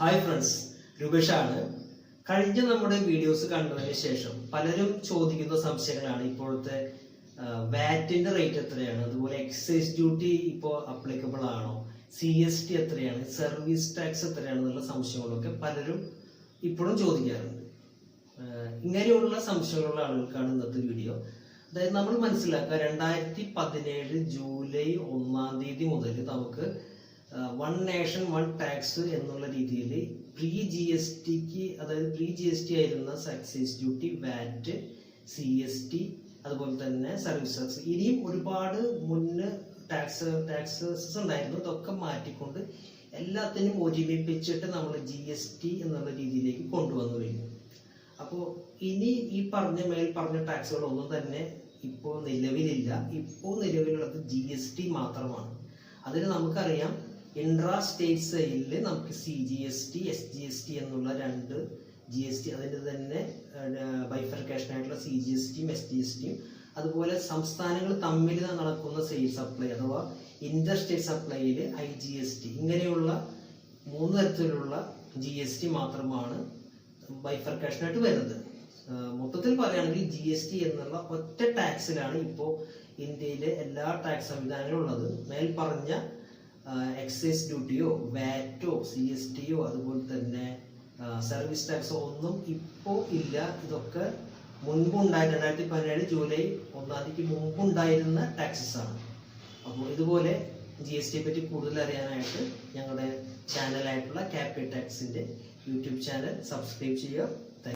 Hi friends രൂപേഷാണ് കഴിഞ്ഞ നമ്മുടെ videos കണ്ടതിന് ശേഷം പലരും ചോദിക്കുന്ന സംശയങ്ങളാണ് ഇപ്പോഴത്തെ വാറ്റിന്റെ റേറ്റ് എത്രയാണ്? അതുപോലെ എക്സൈസ് ഡ്യൂട്ടി ഇപ്പോൾ അപ്ലിക്കബിൾ ആണോ? സി എസ് ടി എത്രയാണ്? സർവീസ് ടാക്സ് എത്രയാണ് എന്നുള്ള സംശയങ്ങളൊക്കെ പലരും ഇപ്പോഴും ചോദിക്കാറുണ്ട്. ഇങ്ങനെയുള്ള സംശയങ്ങളുള്ള ആളുകൾക്കാണ് ഇന്നത്തെ വീഡിയോ അതായത് നമ്മൾ മനസ്സിലാക്കുക രണ്ടായിരത്തി പതിനേഴ് ജൂലൈ ഒന്നാം തീയതി മുതൽ നമുക്ക് വൺ നേഷൻ വൺ ടാക്സ് എന്നുള്ള രീതിയിൽ പ്രീ ജി എസ് ടിക്ക് അതായത് പ്രീ ജി എസ് ടി ആയിരുന്ന excise duty VAT C S T അതുപോലെ തന്നെ സർവീസ് ടാക്സ് ഇനിയും ഒരുപാട് മുന്ന് ടാക്സ് ടാക്സസ് ഉണ്ടായിരുന്നു. ഇതൊക്കെ മാറ്റിക്കൊണ്ട് എല്ലാത്തിനും ഒരുമിപ്പിച്ചിട്ട് നമ്മൾ ജി എസ് ടി എന്നുള്ള രീതിയിലേക്ക് കൊണ്ടുവന്നു കഴിഞ്ഞു. അപ്പോൾ ഇനി ഈ പറഞ്ഞ മേൽ പറഞ്ഞ ടാക്സുകളൊന്നും തന്നെ ഇപ്പോൾ നിലവിലില്ല. ഇപ്പോൾ നിലവിലുള്ളത് ജി എസ് ടി മാത്രമാണ്. അതിന് നമുക്കറിയാം ഇൻട്രാ സ്റ്റേറ്റ് സെയിലിൽ നമുക്ക് C G S T S G S T എന്നുള്ള രണ്ട് ജി എസ് ടി അതിന്റെ തന്നെ ബൈഫർക്കേഷൻ ആയിട്ടുള്ള സി ജി എസ് ടിയും എസ് ജി എസ് ടിയും അതുപോലെ സംസ്ഥാനങ്ങൾ തമ്മിൽ നടക്കുന്ന സെയിൽ സപ്ലൈ അഥവാ ഇന്റർ സ്റ്റേറ്റ് സപ്ലൈയിൽ ഐ ജി എസ് ടി ഇങ്ങനെയുള്ള മൂന്ന് തരത്തിലുള്ള ജി എസ് ടി മാത്രമാണ് ബൈഫർക്കേഷനായിട്ട് വരുന്നത്. മൊത്തത്തിൽ പറയുകയാണെങ്കിൽ ജി എസ് ടി എന്നുള്ള ഒറ്റ ടാക്സിലാണ് ഇപ്പോൾ ഇന്ത്യയിലെ എല്ലാ ടാക്സ് സംവിധാനങ്ങളും ഉള്ളത്. മേൽ പറഞ്ഞ എക്സൈസ് ഡ്യൂട്ടിയോ വാറ്റോ സി എസ് ടിയോ അതുപോലെ തന്നെ സർവീസ് ടാക്സോ ഒന്നും ഇപ്പോൾ ഇല്ല. ഇതൊക്കെ മുൻപുണ്ടായ രണ്ടായിരത്തി പതിനേഴ് ജൂലൈ ഒന്നാം തീയതിക്ക് മുമ്പുണ്ടായിരുന്ന ടാക്സസ് ആണ്. അപ്പോൾ ഇതുപോലെ ജി എസ് ടിയെ പറ്റി കൂടുതൽ അറിയാനായിട്ട് ഞങ്ങളുടെ ചാനലായിട്ടുള്ള ക്യാപി ടാക്സിന്റെ യൂട്യൂബ് ചാനൽ സബ്സ്ക്രൈബ് ചെയ്യുക.